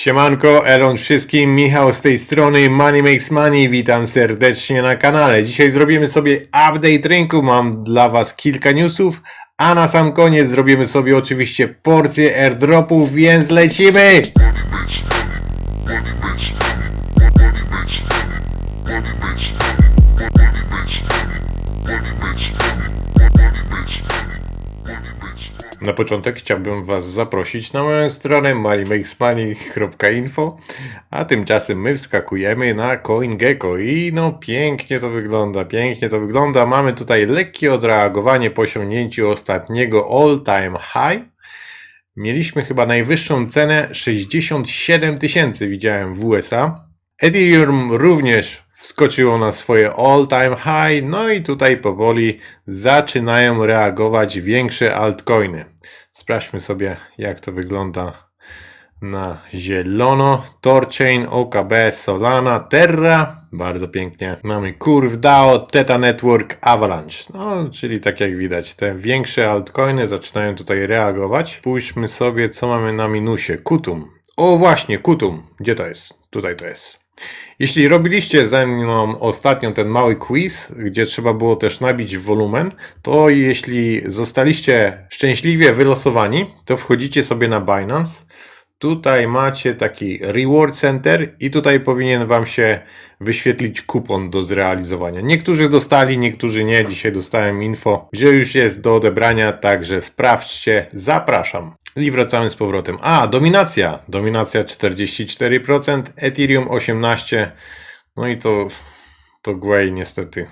Siemanko, Elon wszystkim, Michał z tej strony Money Makes Money, witam serdecznie na kanale. Dzisiaj zrobimy sobie update rynku, mam dla Was kilka newsów, a na sam koniec zrobimy sobie oczywiście porcję airdropów, więc lecimy! Na początek chciałbym Was zaprosić na moją stronę moneymakesmoney.info, a tymczasem my wskakujemy na CoinGecko i no pięknie to wygląda, pięknie to wygląda. Mamy tutaj lekkie odreagowanie po osiągnięciu ostatniego all time high. Mieliśmy chyba najwyższą cenę 67 tysięcy widziałem w USA. Ethereum również wskoczyło na swoje all time high, no i tutaj powoli zaczynają reagować większe altcoiny. Sprawdźmy sobie jak to wygląda na zielono. Torchain, OKB, Solana, Terra, bardzo pięknie. Mamy Curve DAO, Theta Network, Avalanche. No, czyli tak jak widać, te większe altcoiny zaczynają tutaj reagować. Spójrzmy sobie co mamy na minusie. Kutum. O właśnie, Kutum. Gdzie to jest? Tutaj to jest. Jeśli robiliście ze mną ostatnio ten mały quiz, gdzie trzeba było też nabić wolumen, to jeśli zostaliście szczęśliwie wylosowani, to wchodzicie sobie na Binance. Tutaj macie taki Reward Center i tutaj powinien Wam się wyświetlić kupon do zrealizowania. Niektórzy dostali, niektórzy nie. Dzisiaj dostałem info, że już jest do odebrania, także sprawdźcie. Zapraszam. I wracamy z powrotem. A, dominacja. Dominacja 44%, Ethereum 18%. No i to, to Gwei niestety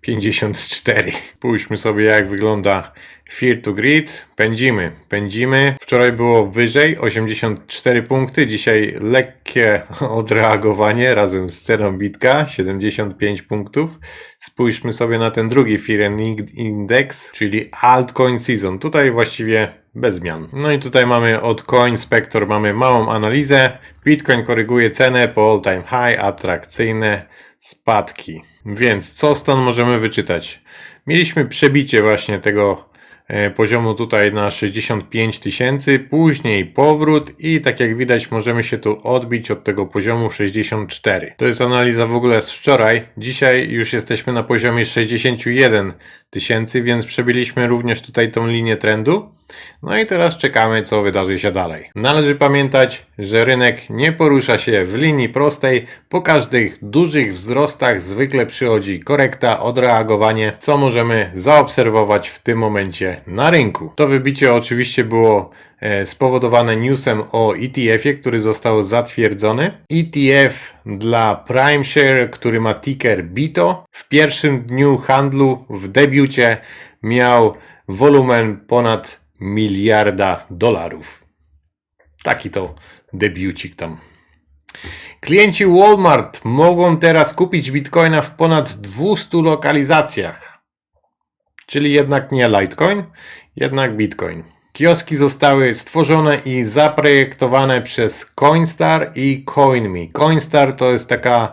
54. Pójdźmy sobie jak wygląda Fear to Grid. Pędzimy, pędzimy. Wczoraj było wyżej, 84 punkty. Dzisiaj lekkie odreagowanie razem z ceną bitka, 75 punktów. Spójrzmy sobie na ten drugi Fear Index, czyli Altcoin Season. Tutaj właściwie bez zmian. No i tutaj mamy od Coin Spector mamy małą analizę. Bitcoin koryguje cenę po all time high, atrakcyjne spadki. Więc co stąd możemy wyczytać? Mieliśmy przebicie właśnie tego e, poziomu tutaj na 65 tysięcy, później powrót i tak jak widać możemy się tu odbić od tego poziomu 64. To jest analiza w ogóle z wczoraj. Dzisiaj już jesteśmy na poziomie 61 tysięcy, więc przebiliśmy również tutaj tą linię trendu. No i teraz czekamy, co wydarzy się dalej. Należy pamiętać, że rynek nie porusza się w linii prostej. Po każdych dużych wzrostach zwykle przychodzi korekta, odreagowanie, co możemy zaobserwować w tym momencie na rynku. To wybicie oczywiście było e, spowodowane newsem o ETF-ie, który został zatwierdzony. ETF dla PrimeShare, który ma ticker BITO, w pierwszym dniu handlu w debiucie miał wolumen ponad miliarda dolarów. Taki to debiucik tam. Klienci Walmart mogą teraz kupić bitcoina w ponad 200 lokalizacjach. Czyli jednak nie Litecoin, jednak Bitcoin. Kioski zostały stworzone i zaprojektowane przez Coinstar i CoinMe. Coinstar to jest taka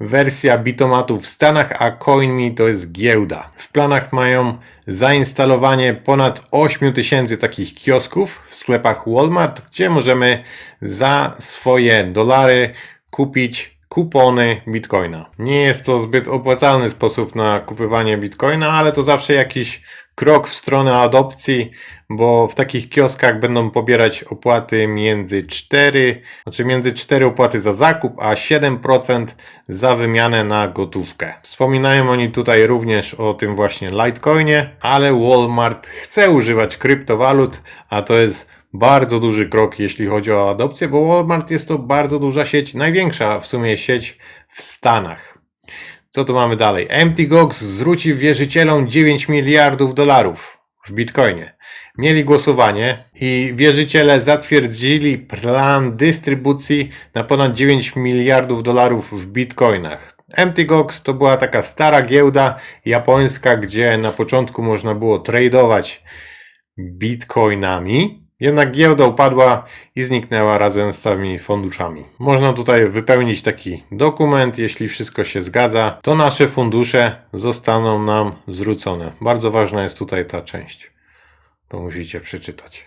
wersja bitomatu w Stanach, a CoinMe to jest giełda. W planach mają zainstalowanie ponad 8000 takich kiosków w sklepach Walmart, gdzie możemy za swoje dolary kupić kupony bitcoina. Nie jest to zbyt opłacalny sposób na kupywanie bitcoina, ale to zawsze jakiś krok w stronę adopcji, bo w takich kioskach będą pobierać opłaty między 4, znaczy między 4 opłaty za zakup, a 7% za wymianę na gotówkę. Wspominają oni tutaj również o tym właśnie Litecoinie, ale Walmart chce używać kryptowalut, a to jest bardzo duży krok, jeśli chodzi o adopcję, bo Walmart jest to bardzo duża sieć, największa w sumie sieć w Stanach. Co tu mamy dalej? Empty Gox zwróci wierzycielom 9 miliardów dolarów w Bitcoinie. Mieli głosowanie i wierzyciele zatwierdzili plan dystrybucji na ponad 9 miliardów dolarów w Bitcoinach. Empty Gox to była taka stara giełda japońska, gdzie na początku można było tradować bitcoinami. Jednak giełda upadła i zniknęła razem z całymi funduszami. Można tutaj wypełnić taki dokument. Jeśli wszystko się zgadza, to nasze fundusze zostaną nam zwrócone. Bardzo ważna jest tutaj ta część. To musicie przeczytać.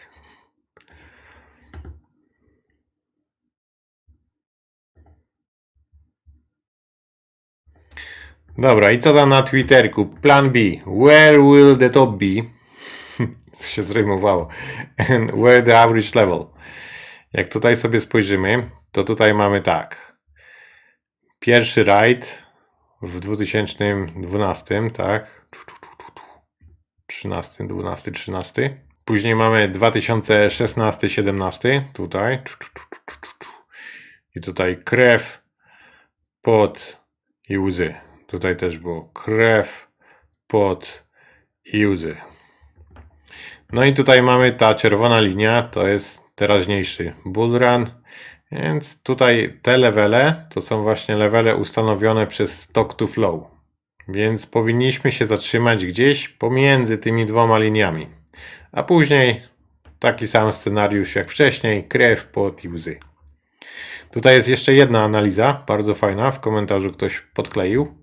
Dobra, i co tam na Twitterku? Plan B. Where will the top be? Się zrymowało. And where the average level? Jak tutaj sobie spojrzymy, to tutaj mamy tak. Pierwszy rajd w 2012, tak? 13, 12, 13. Później mamy 2016, 17, tutaj. I tutaj krew, pot i łzy. Tutaj też było krew, pot i łzy. No i tutaj mamy ta czerwona linia, to jest teraźniejszy bullrun. Więc tutaj te levele to są właśnie levele ustanowione przez stock to flow. Więc powinniśmy się zatrzymać gdzieś pomiędzy tymi dwoma liniami. A później taki sam scenariusz jak wcześniej, krew, pot i łzy. Tutaj jest jeszcze jedna analiza, bardzo fajna, w komentarzu ktoś podkleił.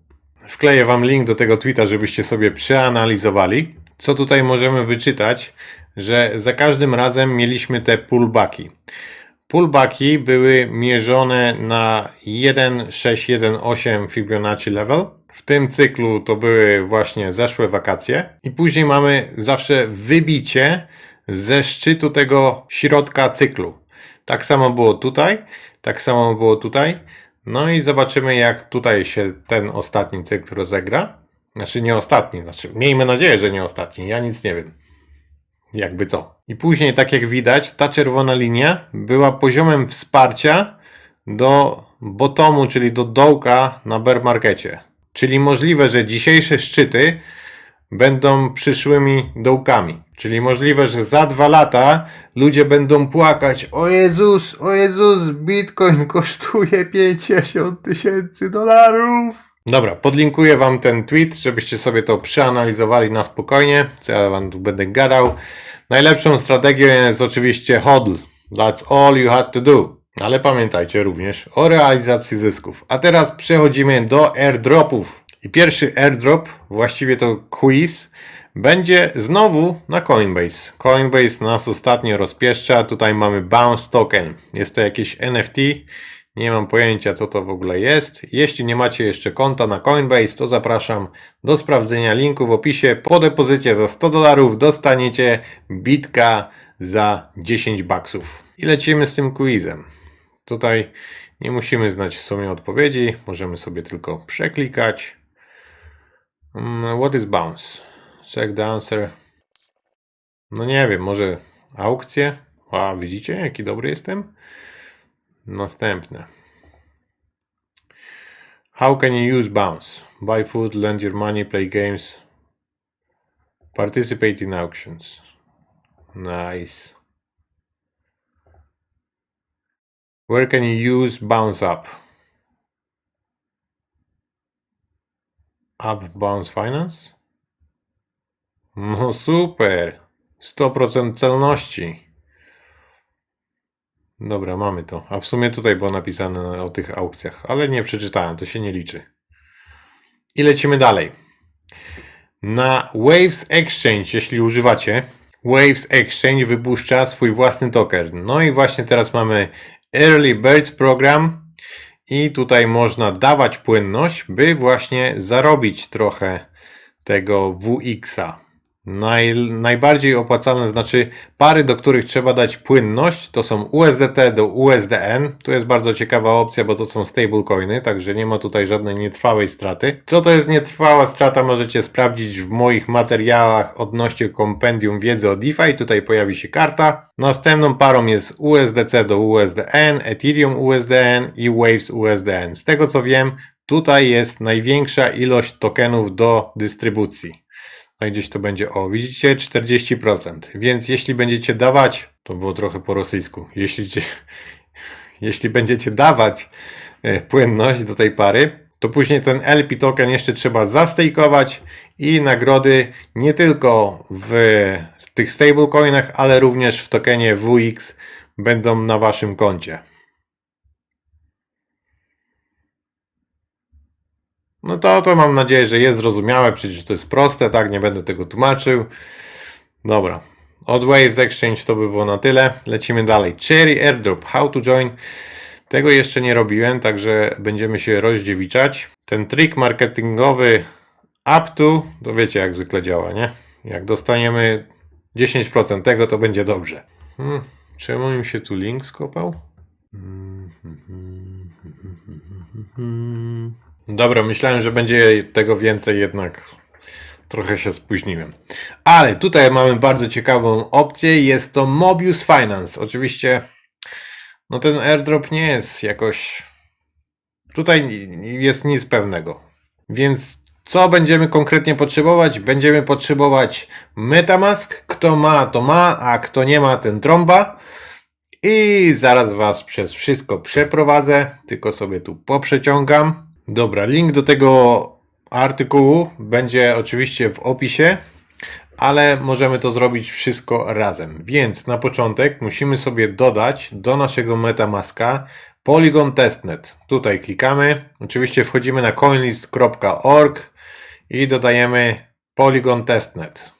Wkleję Wam link do tego tweeta, żebyście sobie przeanalizowali. Co tutaj możemy wyczytać, że za każdym razem mieliśmy te pullbacki. Pullbacki były mierzone na 1,618 Fibonacci level. W tym cyklu to były właśnie zeszłe wakacje. I później mamy zawsze wybicie ze szczytu tego środka cyklu. Tak samo było tutaj, tak samo było tutaj. No i zobaczymy, jak tutaj się ten ostatni cykl rozegra. Znaczy nie ostatni, znaczy miejmy nadzieję, że nie ostatni. Ja nic nie wiem. Jakby co. I później, tak jak widać, ta czerwona linia była poziomem wsparcia do bottomu, czyli do dołka na bear markecie. Czyli możliwe, że dzisiejsze szczyty będą przyszłymi dołkami. Czyli możliwe, że za dwa lata ludzie będą płakać: O Jezus, o Jezus, Bitcoin kosztuje 50 tysięcy dolarów. Dobra, podlinkuję Wam ten tweet, żebyście sobie to przeanalizowali na spokojnie, co ja Wam tu będę gadał. Najlepszą strategią jest oczywiście hodl. That's all you had to do. Ale pamiętajcie również o realizacji zysków. A teraz przechodzimy do airdropów. I pierwszy airdrop, właściwie to quiz, będzie znowu na Coinbase. Coinbase nas ostatnio rozpieszcza. Tutaj mamy Bounce Token. Jest to jakieś NFT. Nie mam pojęcia, co to w ogóle jest. Jeśli nie macie jeszcze konta na Coinbase, to zapraszam do sprawdzenia linku w opisie. Po depozycie za 100 dolarów dostaniecie bitka za 10 baksów. I lecimy z tym quizem. Tutaj nie musimy znać w sumie odpowiedzi, możemy sobie tylko przeklikać. Mm, What is bounce? Check the answer. No nie wiem, może aukcje? A widzicie, jaki dobry jestem? Następne. How can you use bounce? Buy food, lend your money, play games, participate in auctions. Nice. Where can you use bounce up? Up bounce finance? No super. 100% celności. Dobra, mamy to. A w sumie tutaj było napisane o tych aukcjach, ale nie przeczytałem, to się nie liczy. I lecimy dalej. Na Waves Exchange, jeśli używacie, Waves Exchange wypuszcza swój własny token. No i właśnie teraz mamy Early Birds Program i tutaj można dawać płynność, by właśnie zarobić trochę tego WX-a. Naj, najbardziej opłacalne, znaczy pary, do których trzeba dać płynność, to są USDT do USDN. Tu jest bardzo ciekawa opcja, bo to są stablecoiny, także nie ma tutaj żadnej nietrwałej straty. Co to jest nietrwała strata, możecie sprawdzić w moich materiałach odnośnie kompendium wiedzy o DeFi. Tutaj pojawi się karta. Następną parą jest USDC do USDN, Ethereum USDN i Waves USDN. Z tego co wiem, tutaj jest największa ilość tokenów do dystrybucji. No i gdzieś to będzie, o widzicie, 40%. Więc jeśli będziecie dawać, to było trochę po rosyjsku, jeśli, jeśli będziecie dawać e, płynność do tej pary, to później ten LP token jeszcze trzeba zastejkować i nagrody nie tylko w tych stablecoinach, ale również w tokenie WX będą na waszym koncie. No to, to mam nadzieję, że jest zrozumiałe, przecież to jest proste, tak, nie będę tego tłumaczył. Dobra, od Waves Exchange to by było na tyle. Lecimy dalej. Cherry Airdrop, how to join. Tego jeszcze nie robiłem, także będziemy się rozdziewiczać. ten trik marketingowy up to, to wiecie jak zwykle działa, nie? Jak dostaniemy 10% tego, to będzie dobrze. Hmm, czemu im się tu link skopał? Dobra, myślałem, że będzie tego więcej, jednak trochę się spóźniłem. Ale tutaj mamy bardzo ciekawą opcję, jest to Mobius Finance. Oczywiście, no ten airdrop nie jest jakoś. Tutaj jest nic pewnego. Więc co będziemy konkretnie potrzebować? Będziemy potrzebować Metamask. Kto ma, to ma, a kto nie ma, ten trąba. I zaraz Was przez wszystko przeprowadzę, tylko sobie tu poprzeciągam. Dobra, link do tego artykułu będzie oczywiście w opisie, ale możemy to zrobić wszystko razem. Więc na początek musimy sobie dodać do naszego Metamaska Polygon Testnet. Tutaj klikamy. Oczywiście wchodzimy na coinlist.org i dodajemy Polygon Testnet.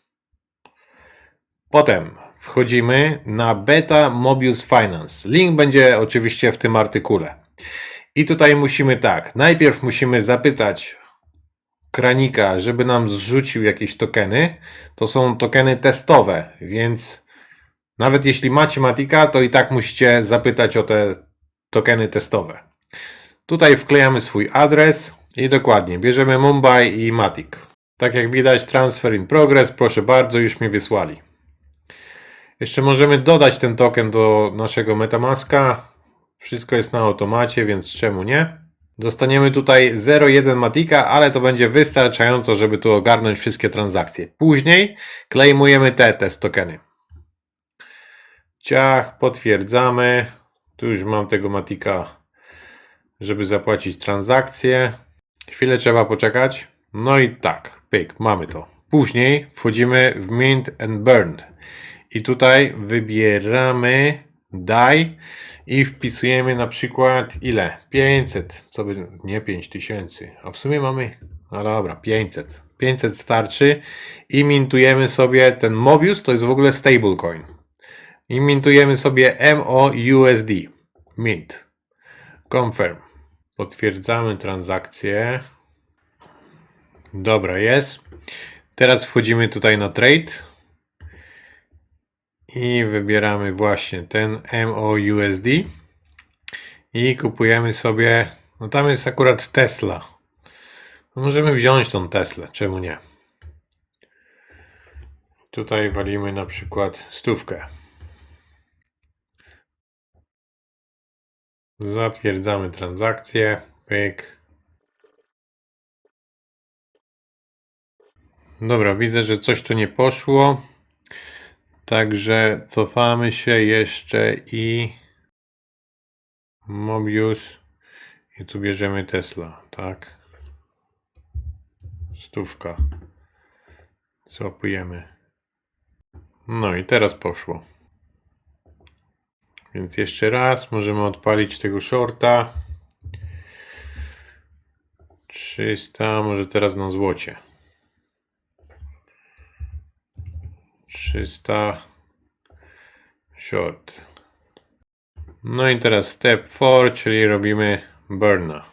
Potem wchodzimy na Beta Mobius Finance. Link będzie oczywiście w tym artykule. I tutaj musimy tak, najpierw musimy zapytać kranika, żeby nam zrzucił jakieś tokeny. To są tokeny testowe, więc nawet jeśli macie Matika, to i tak musicie zapytać o te tokeny testowe. Tutaj wklejamy swój adres i dokładnie bierzemy Mumbai i Matic. Tak jak widać, transfer in progress, proszę bardzo, już mi wysłali. Jeszcze możemy dodać ten token do naszego Metamaska. Wszystko jest na automacie, więc czemu nie? Dostaniemy tutaj 0,1 Matika, ale to będzie wystarczająco, żeby tu ogarnąć wszystkie transakcje. Później klejmujemy te test tokeny. Ciach, potwierdzamy. Tu już mam tego Matika, żeby zapłacić transakcję. Chwilę trzeba poczekać. No i tak, pyk, mamy to. Później wchodzimy w Mint and Burned. I tutaj wybieramy daj i wpisujemy na przykład ile? 500, co by, nie 5000, a w sumie mamy, no dobra, 500. 500 starczy i mintujemy sobie ten Mobius, to jest w ogóle stablecoin. I mintujemy sobie MOUSD. Mint. Confirm. Potwierdzamy transakcję. Dobra, jest. Teraz wchodzimy tutaj na trade. I wybieramy właśnie ten MOUSD. I kupujemy sobie. No tam jest akurat Tesla. No możemy wziąć tą Teslę, czemu nie? Tutaj walimy na przykład stówkę. Zatwierdzamy transakcję. Pyk. Dobra, widzę, że coś tu nie poszło. Także cofamy się jeszcze i Mobius i tu bierzemy Tesla, tak? Stówka. Złapujemy. No i teraz poszło. Więc jeszcze raz możemy odpalić tego shorta. 300, może teraz na złocie. 300 short. No i teraz step 4, czyli robimy burna.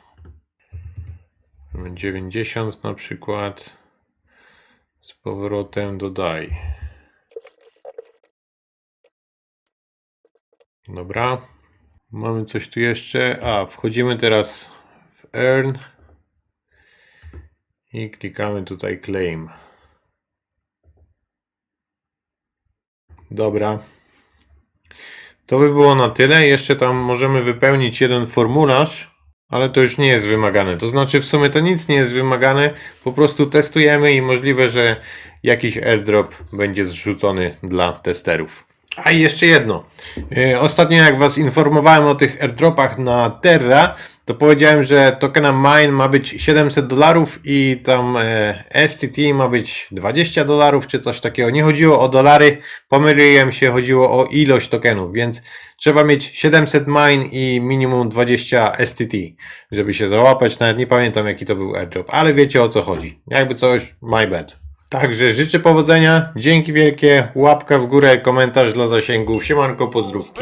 90 na przykład. Z powrotem dodaj. Dobra. Mamy coś tu jeszcze. A, wchodzimy teraz w earn. I klikamy tutaj claim. Dobra. To by było na tyle. Jeszcze tam możemy wypełnić jeden formularz, ale to już nie jest wymagane. To znaczy, w sumie to nic nie jest wymagane. Po prostu testujemy i możliwe, że jakiś airdrop będzie zrzucony dla testerów. A i jeszcze jedno. Yy, Ostatnio jak Was informowałem o tych airdropach na Terra, to powiedziałem, że tokena mine ma być 700 dolarów i tam e, STT ma być 20 dolarów czy coś takiego. Nie chodziło o dolary, pomyliłem się, chodziło o ilość tokenów, więc trzeba mieć 700 mine i minimum 20 STT, żeby się załapać. Nawet nie pamiętam jaki to był airdrop, ale wiecie o co chodzi. Jakby coś, my bad. Także życzę powodzenia, dzięki wielkie, łapka w górę, komentarz dla zasięgów, siemanko, pozdrówki.